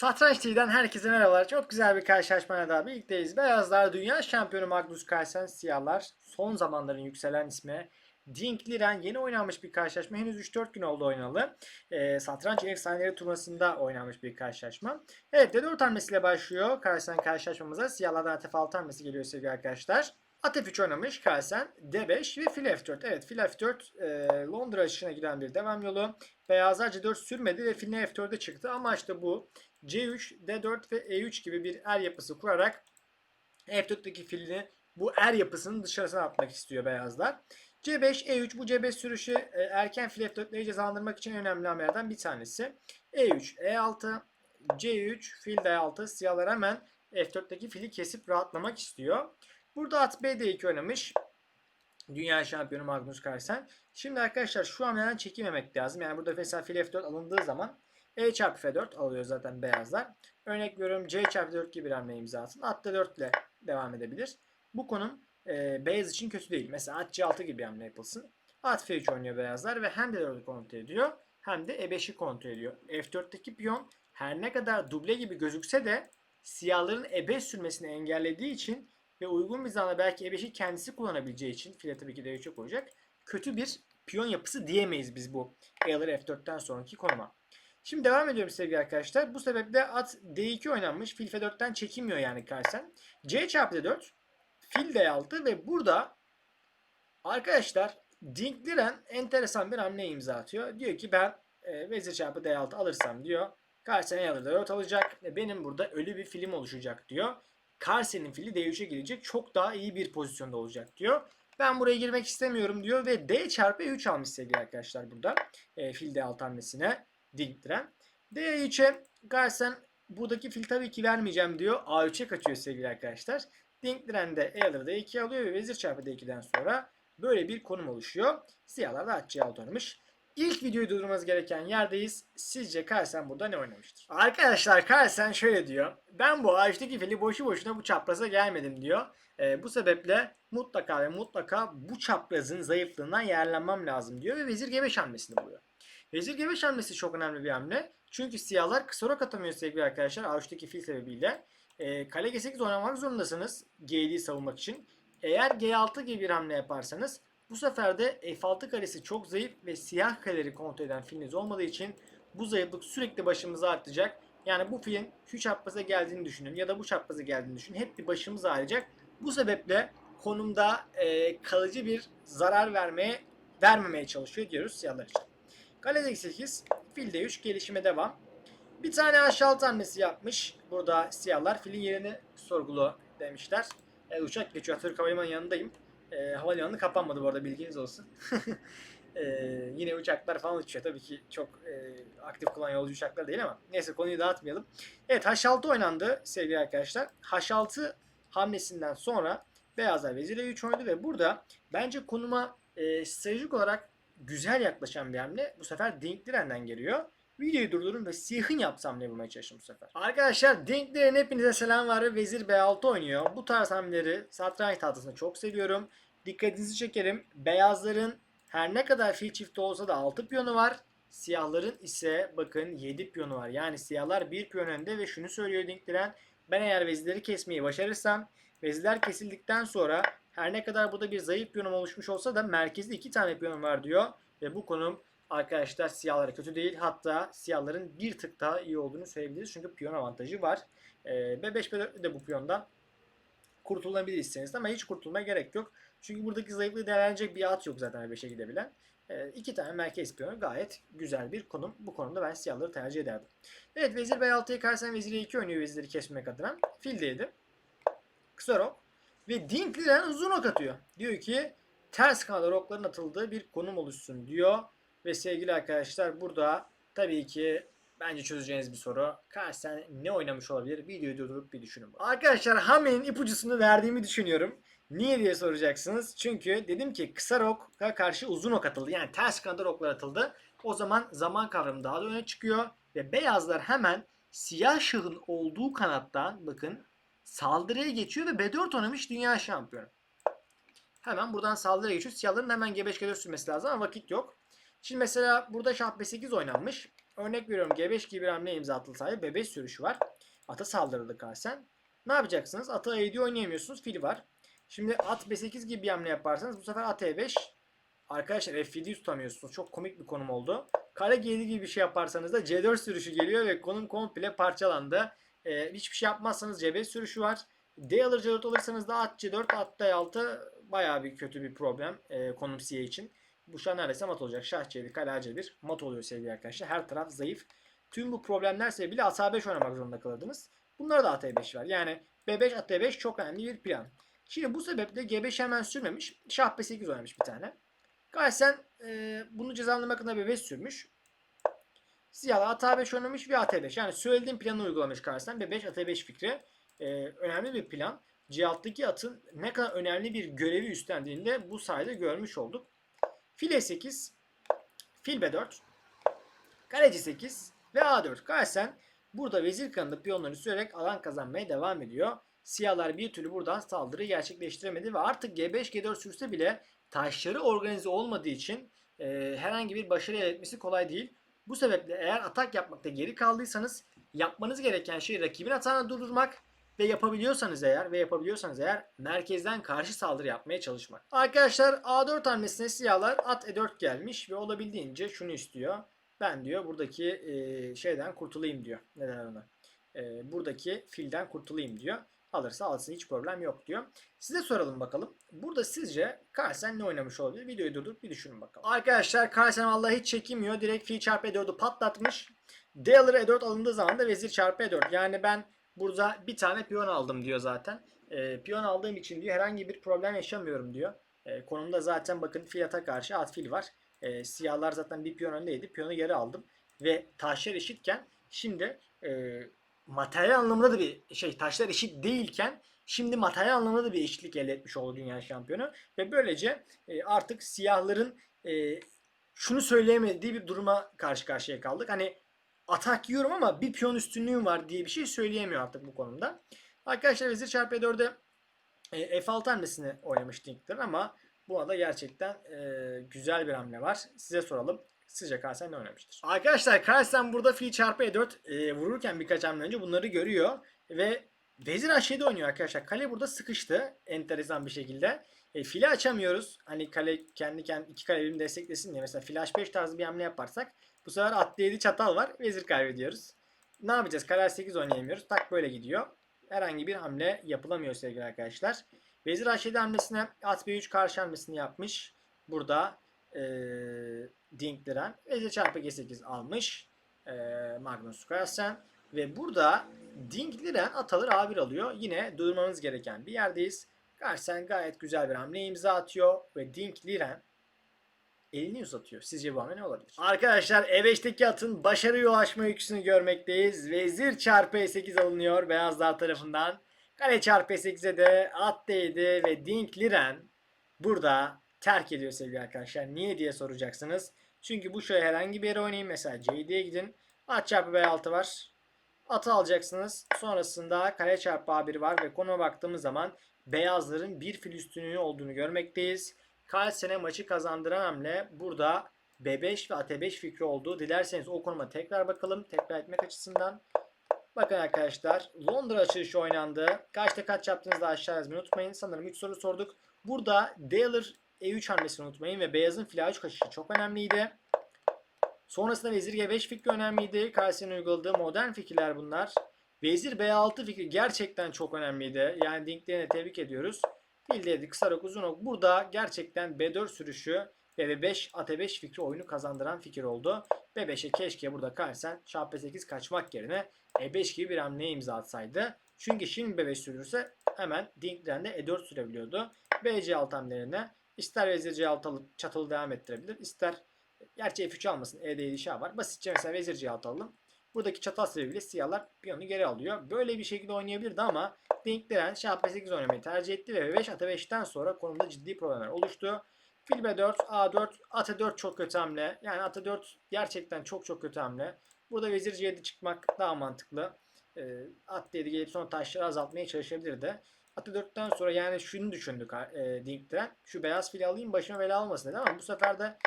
Satranç TV'den herkese merhabalar. Çok güzel bir karşılaşmaya daha birlikteyiz. Beyazlar Dünya Şampiyonu Magnus Carlsen Siyahlar son zamanların yükselen ismi Dink Liren yeni oynanmış bir karşılaşma. Henüz 3-4 gün oldu oynalı. Ee, Satranç Efsaneleri turnuvasında oynanmış bir karşılaşma. Evet D4 hamlesiyle başlıyor Carlsen karşılaşmamıza. Siyahlardan Atef 6 hamlesi geliyor sevgili arkadaşlar. Atef 3 oynamış Carlsen. D5 ve fil F4. Evet fil F4 e, Londra açışına giden bir devam yolu. Beyazlar C4 sürmedi ve filine F4'e çıktı. Amaç da bu. C3, D4 ve E3 gibi bir er yapısı kurarak F4'teki filini bu er yapısının dışarısına atmak istiyor beyazlar. C5, E3 bu C5 sürüşü e, erken fil F4'leri cezalandırmak için önemli hamlelerden bir tanesi. E3, E6, C3, fil D6 siyahlar hemen F4'teki fili kesip rahatlamak istiyor. Burada at B D2 oynamış. Dünya şampiyonu Magnus Carlsen. Şimdi arkadaşlar şu hamleden çekinmemek lazım. Yani burada mesela fil F4 alındığı zaman E çarpı F4 alıyor zaten beyazlar. Örnek veriyorum C çarpı 4 gibi bir hamle imza. At D4 ile devam edebilir. Bu konum e, beyaz için kötü değil. Mesela at C6 gibi hamle yapılsın. At F3 oynuyor beyazlar ve hem D4'ü kontrol ediyor hem de E5'i kontrol ediyor. F4'teki piyon her ne kadar duble gibi gözükse de siyahların E5 sürmesini engellediği için ve uygun bir zamanda belki E5'i kendisi kullanabileceği için file tabii ki D3'e koyacak. Kötü bir piyon yapısı diyemeyiz biz bu E'ler F4'ten sonraki konuma. Şimdi devam ediyorum sevgili arkadaşlar. Bu sebeple at D2 oynanmış. Fil F4'ten çekinmiyor yani Carlsen. C çarpı D4. Fil D6 ve burada arkadaşlar Dink Liren enteresan bir hamle imza atıyor. Diyor ki ben e, vezir çarpı D6 alırsam diyor. Carlsen E alır D4 alacak. Benim burada ölü bir film oluşacak diyor. Carlsen'in fili D3'e gelecek. Çok daha iyi bir pozisyonda olacak diyor. Ben buraya girmek istemiyorum diyor ve D çarpı E3 almış sevgili arkadaşlar burada. E, fil D6 hamlesine dinktiren. D3'e Carlsen buradaki fil tabii ki vermeyeceğim diyor. A3'e kaçıyor sevgili arkadaşlar. Dinktiren de E alır D2 alıyor ve vezir çarpı D2'den sonra böyle bir konum oluşuyor. Siyahlar da at C6 oynamış. İlk videoyu durdurmanız gereken yerdeyiz. Sizce Carlsen burada ne oynamıştır? Arkadaşlar Carlsen şöyle diyor. Ben bu A3'teki fili boşu boşuna bu çapraza gelmedim diyor. Ee, bu sebeple mutlaka ve mutlaka bu çaprazın zayıflığından yararlanmam lazım diyor ve vezir G5 hamlesini buluyor. Vezir G5 hamlesi çok önemli bir hamle. Çünkü siyahlar kısa rok atamıyor sevgili arkadaşlar A3'teki fil sebebiyle. Ee, kale G8 oynamak zorundasınız G7'yi savunmak için. Eğer G6 gibi bir hamle yaparsanız bu sefer de F6 karesi çok zayıf ve siyah kareleri kontrol eden filiniz olmadığı için bu zayıflık sürekli başımıza artacak. Yani bu filin şu çapraza geldiğini düşünün ya da bu çapraza geldiğini düşünün. Hep bir başımız ağrıyacak. Bu sebeple konumda e, kalıcı bir zarar vermeye vermemeye çalışıyor diyoruz siyahlar için. Kale D8, fil D3 gelişime devam. Bir tane H6 hamlesi yapmış. Burada siyahlar filin yerini sorgulu demişler. E, uçak geçiyor. Türk Havalimanı yanındayım. E, havalimanı kapanmadı bu arada bilginiz olsun. e, yine uçaklar falan uçuyor. Tabii ki çok e, aktif kullanan yolcu uçaklar değil ama neyse konuyu dağıtmayalım. Evet H6 oynandı sevgili arkadaşlar. H6 hamlesinden sonra beyazlar vezir E3 oynadı ve burada bence konuma e, stratejik olarak güzel yaklaşan bir hamle bu sefer Dink Liren'den geliyor. Videoyu durdurun ve siyahın yaptığı hamleyi bulmaya çalışın bu sefer. Arkadaşlar Dink Liren hepinize selam var. Vezir B6 oynuyor. Bu tarz hamleleri satranç tahtasında çok seviyorum. Dikkatinizi çekerim. Beyazların her ne kadar fil çifti olsa da 6 piyonu var. Siyahların ise bakın 7 piyonu var. Yani siyahlar 1 piyon önde ve şunu söylüyor Dink Liren. Ben eğer vezirleri kesmeyi başarırsam vezirler kesildikten sonra her ne kadar burada bir zayıf piyonum oluşmuş olsa da merkezde 2 tane piyonum var diyor. Ve bu konum arkadaşlar siyahlara kötü değil. Hatta siyahların bir tık daha iyi olduğunu söyleyebiliriz. Çünkü piyon avantajı var. Ee, B5 B4 de bu piyondan kurtulabilirsiniz ama hiç kurtulmaya gerek yok. Çünkü buradaki zayıflığı değerlenecek bir at yok zaten B5'e gidebilen. Ee, iki tane merkez piyonu gayet güzel bir konum. Bu konumda ben siyahları tercih ederdim. Evet vezir B6'ya karşısına vezir E2 oynuyor vezirleri kesmek adına. Fil D7. Kısa rok. Ve Dink Liren uzun ok atıyor. Diyor ki ters kanada rokların atıldığı bir konum oluşsun diyor. Ve sevgili arkadaşlar burada tabii ki bence çözeceğiniz bir soru. Carlsen ne oynamış olabilir? Videoyu durdurup bir düşünün. Arkadaşlar hamlenin ipucusunu verdiğimi düşünüyorum. Niye diye soracaksınız. Çünkü dedim ki kısa roka karşı uzun ok atıldı. Yani ters kanada roklar atıldı. O zaman zaman kavramı daha da öne çıkıyor. Ve beyazlar hemen siyah şahın olduğu kanattan bakın saldırıya geçiyor ve B4 oynamış dünya şampiyonu. Hemen buradan saldırıya geçiyor. Siyahların hemen G5 G4 sürmesi lazım ama vakit yok. Şimdi mesela burada şah B8 oynanmış. örnek veriyorum G5 gibi bir hamle imza atılsaydı B5 sürüşü var. Ata saldırıldı Carlsen. Ne yapacaksınız? Ata E7 oynayamıyorsunuz. Fil var. Şimdi at B8 gibi bir hamle yaparsanız bu sefer at E5 Arkadaşlar F7'yi tutamıyorsunuz. Çok komik bir konum oldu. Kale G7 gibi bir şey yaparsanız da C4 sürüşü geliyor ve konum komple parçalandı. Ee, hiçbir şey yapmazsanız C5 sürüşü var. D alır C4 alırsanız da at C4 at D6 bayağı bir kötü bir problem e, konum Siye için. Bu şu an neredeyse mat olacak. Şah C1, kale C1 mat oluyor sevgili arkadaşlar. Her taraf zayıf. Tüm bu problemler sebebiyle at A5 oynamak zorunda kalırdınız. Bunlara da at E5 var. Yani B5 at D5 çok önemli bir plan. Şimdi bu sebeple G5 hemen sürmemiş. Şah B8 oynamış bir tane. Carlsen e, bunu cezalandırmak adına B5 sürmüş. Siyah at A5 oynamış ve at E5. Yani söylediğim planı uygulamış Carlsen. B5 at E5 fikri. E, önemli bir plan. C6'daki atın ne kadar önemli bir görevi üstlendiğini de bu sayede görmüş olduk. Fil E8, fil B4, kale C8 ve A4. Carlsen burada vezir kanında piyonlarını sürerek alan kazanmaya devam ediyor. Siyahlar bir türlü buradan saldırı gerçekleştiremedi ve artık G5 G4 sürse bile taşları organize olmadığı için e, herhangi bir başarı elde etmesi kolay değil. Bu sebeple eğer atak yapmakta geri kaldıysanız yapmanız gereken şey rakibin atağını durdurmak ve yapabiliyorsanız eğer ve yapabiliyorsanız eğer merkezden karşı saldırı yapmaya çalışmak. Arkadaşlar A4 hamlesine siyahlar at E4 gelmiş ve olabildiğince şunu istiyor. Ben diyor buradaki e, şeyden kurtulayım diyor. Neden ona? E, buradaki filden kurtulayım diyor. Alırsa alsın hiç problem yok diyor. Size soralım bakalım. Burada sizce Carlsen ne oynamış olabilir? Videoyu durdurup bir düşünün bakalım. Arkadaşlar Carlsen vallahi hiç çekinmiyor. Direkt fil çarpı E4'ü patlatmış. D alır E4 alındığı zaman da vezir çarpı E4. Yani ben burada bir tane piyon aldım diyor zaten. E, piyon aldığım için diyor herhangi bir problem yaşamıyorum diyor. E, konumda zaten bakın fil ata karşı at fil var. E, siyahlar zaten bir piyon öndeydi. Piyonu geri aldım. Ve taşlar eşitken şimdi e, materyal anlamında da bir şey taşlar eşit değilken şimdi materyal anlamında da bir eşitlik elde etmiş oldu dünya şampiyonu ve böylece e, artık siyahların e, şunu söyleyemediği bir duruma karşı karşıya kaldık. Hani atak yiyorum ama bir piyon üstünlüğüm var diye bir şey söyleyemiyor artık bu konumda. Arkadaşlar vezir çarpı E4'e e, F6 hamlesini oynamış Dinkler ama buna da gerçekten e, güzel bir hamle var. Size soralım. Sizce Carlsen ne oynamıştır? Arkadaşlar Carlsen burada fil çarpı E4 e, vururken birkaç hamle önce bunları görüyor ve vezir H7 oynuyor arkadaşlar. Kale burada sıkıştı enteresan bir şekilde. E, fili açamıyoruz. Hani kale kendi kendi iki kale birbirini desteklesin diye. Mesela fil H5 tarzı bir hamle yaparsak bu sefer at 7 çatal var. Vezir kaybediyoruz. Ne yapacağız? Kale H8 oynayamıyoruz. Tak böyle gidiyor. Herhangi bir hamle yapılamıyor sevgili arkadaşlar. Vezir H7 hamlesine at B3 karşı hamlesini yapmış. Burada e, Dinkliren vezir çarpı G8 almış. E, Magnus Carlsen. Ve burada Dinkliren at alır A1 alıyor. Yine durmanız gereken bir yerdeyiz. Carlsen gayet güzel bir hamle imza atıyor. Ve Dinkliren elini uzatıyor. Sizce bu hamle ne olabilir? Arkadaşlar E5'teki atın başarıya ulaşma öyküsünü görmekteyiz. Vezir çarpı E8 alınıyor beyazlar tarafından. Kale çarpı E8'e de at değdi ve Dinkliren burada terk ediyor sevgili arkadaşlar. Niye diye soracaksınız. Çünkü bu şöyle herhangi bir yere oynayın. Mesela C7'ye gidin. At çarpı B6 var. Atı alacaksınız. Sonrasında kale çarpı A1 var ve konuma baktığımız zaman beyazların bir fil üstünlüğü olduğunu görmekteyiz. Carlsen'e maçı kazandıran hamle burada B5 ve AT5 fikri oldu. Dilerseniz o konuma tekrar bakalım. Tekrar etmek açısından. Bakın arkadaşlar Londra açılışı oynandı. Kaçta kaç yaptığınızı aşağı yazmayı unutmayın. Sanırım 3 soru sorduk. Burada D alır E3 hamlesini unutmayın ve beyazın fil A3 kaçışı çok önemliydi. Sonrasında vezir G5 fikri önemliydi. Carlsen'in uyguladığı modern fikirler bunlar. Vezir B6 fikri gerçekten çok önemliydi. Yani Dinklerine tebrik ediyoruz. Fil kısa rok uzun ok. Burada gerçekten B4 sürüşü ve B5 AT5 fikri oyunu kazandıran fikir oldu. B5'e keşke burada Carlsen şah B8 kaçmak yerine E5 gibi bir hamle imza atsaydı. Çünkü şimdi B5 sürürse hemen Dink'den de E4 sürebiliyordu. BC6 hamlelerine ister vezir C6 alıp çatalı devam ettirebilir. ister gerçi F3 almasın. E'de 7 şah var. Basitçe mesela vezir C6 alalım. Buradaki çatal sebebiyle siyahlar piyonu geri alıyor. Böyle bir şekilde oynayabilirdi ama Dinkliren şah B8 oynamayı tercih etti ve B5 at 5'ten sonra konumda ciddi problemler oluştu. Fil B4, A4, at 4 çok kötü hamle. Yani at 4 gerçekten çok çok kötü hamle. Burada vezir C7 çıkmak daha mantıklı. E, at 7 gelip sonra taşları azaltmaya çalışabilirdi. At 4'ten sonra yani şunu düşündü e, Dinkliren. Şu beyaz fili alayım başıma bela olmasın dedi ama bu sefer de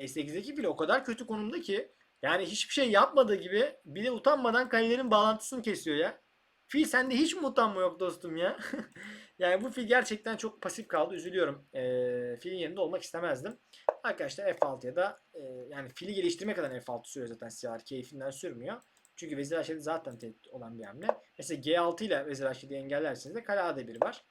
S8'deki fil o kadar kötü konumda ki Yani hiçbir şey yapmadığı gibi bir de utanmadan kalelerin bağlantısını kesiyor ya. Fil sende hiç mi utanma yok dostum ya? yani bu fil gerçekten çok pasif kaldı. Üzülüyorum. Ee, filin yerinde olmak istemezdim. Arkadaşlar F6'ya da e, yani fili geliştirme kadar F6 sürüyor zaten siyahlar. Keyfinden sürmüyor. Çünkü vezir h zaten tehdit olan bir hamle. Mesela G6 ile vezir h engellerseniz de kale A1 var.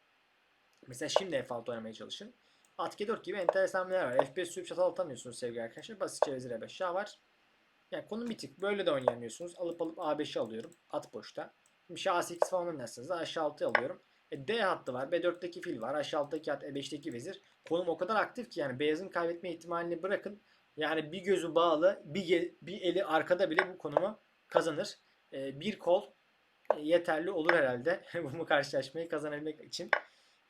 Mesela şimdi F6 oynamaya çalışın. At G4 gibi enteresan hamleler var. F5 sürüp çatal atamıyorsunuz sevgili arkadaşlar. Basitçe vezir E5 şah var. Yani konu bitik. Böyle de oynayamıyorsunuz. Alıp alıp A5'i alıyorum. At boşta. Şimdi şah A8 falan oynarsınız da H6'yı alıyorum. E, D hattı var. B4'teki fil var. H6'daki at, E5'teki vezir. Konum o kadar aktif ki yani beyazın kaybetme ihtimalini bırakın. Yani bir gözü bağlı, bir, bir eli arkada bile bu konumu kazanır. E, bir kol e, yeterli olur herhalde bu karşılaşmayı kazanabilmek için.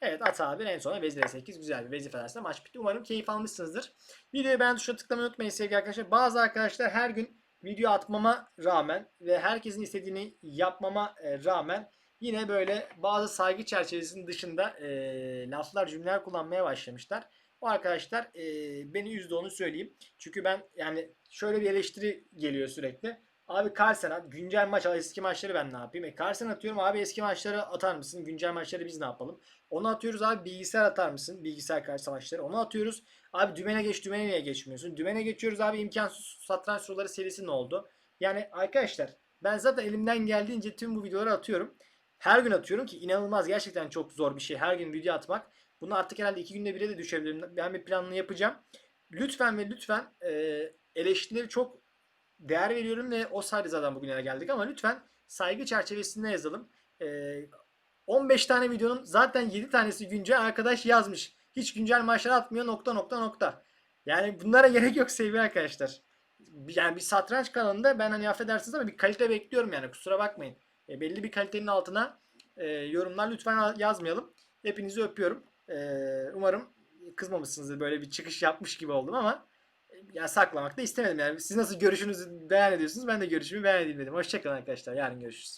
Evet at abi en sona vezir 8 güzel bir vezir arasında maç bitti. Umarım keyif almışsınızdır. Videoyu beğen tuşuna tıklamayı unutmayın sevgili arkadaşlar. Bazı arkadaşlar her gün video atmama rağmen ve herkesin istediğini yapmama e, rağmen yine böyle bazı saygı çerçevesinin dışında e, laflar cümleler kullanmaya başlamışlar. O arkadaşlar e, beni üzdü onu söyleyeyim. Çünkü ben yani şöyle bir eleştiri geliyor sürekli. Abi Carlsen at. Güncel maç al. Eski maçları ben ne yapayım? E Carlsen atıyorum abi eski maçları atar mısın? Güncel maçları biz ne yapalım? Onu atıyoruz abi bilgisayar atar mısın? Bilgisayar karşı savaşları. Onu atıyoruz. Abi dümene geç dümene niye geçmiyorsun? Dümene geçiyoruz abi imkansız satranç soruları serisi ne oldu? Yani arkadaşlar ben zaten elimden geldiğince tüm bu videoları atıyorum. Her gün atıyorum ki inanılmaz gerçekten çok zor bir şey. Her gün video atmak. Bunu artık herhalde iki günde bire de düşebilirim. Ben bir planını yapacağım. Lütfen ve lütfen e, eleştirileri çok değer veriyorum ve o sayede zaten bugünlere geldik ama lütfen saygı çerçevesinde yazalım. Ee, 15 tane videonun zaten 7 tanesi güncel arkadaş yazmış. Hiç güncel maçlar atmıyor nokta nokta nokta. Yani bunlara gerek yok sevgili arkadaşlar. Yani bir satranç kanalında ben hani affedersiniz ama bir kalite bekliyorum yani kusura bakmayın. E, belli bir kalitenin altına e, yorumlar lütfen yazmayalım. Hepinizi öpüyorum. E, umarım kızmamışsınızdır böyle bir çıkış yapmış gibi oldum ama yani saklamak da istemedim yani. Siz nasıl görüşünüzü beyan ediyorsunuz ben de görüşümü beyan edeyim dedim. Hoşçakalın arkadaşlar. Yarın görüşürüz.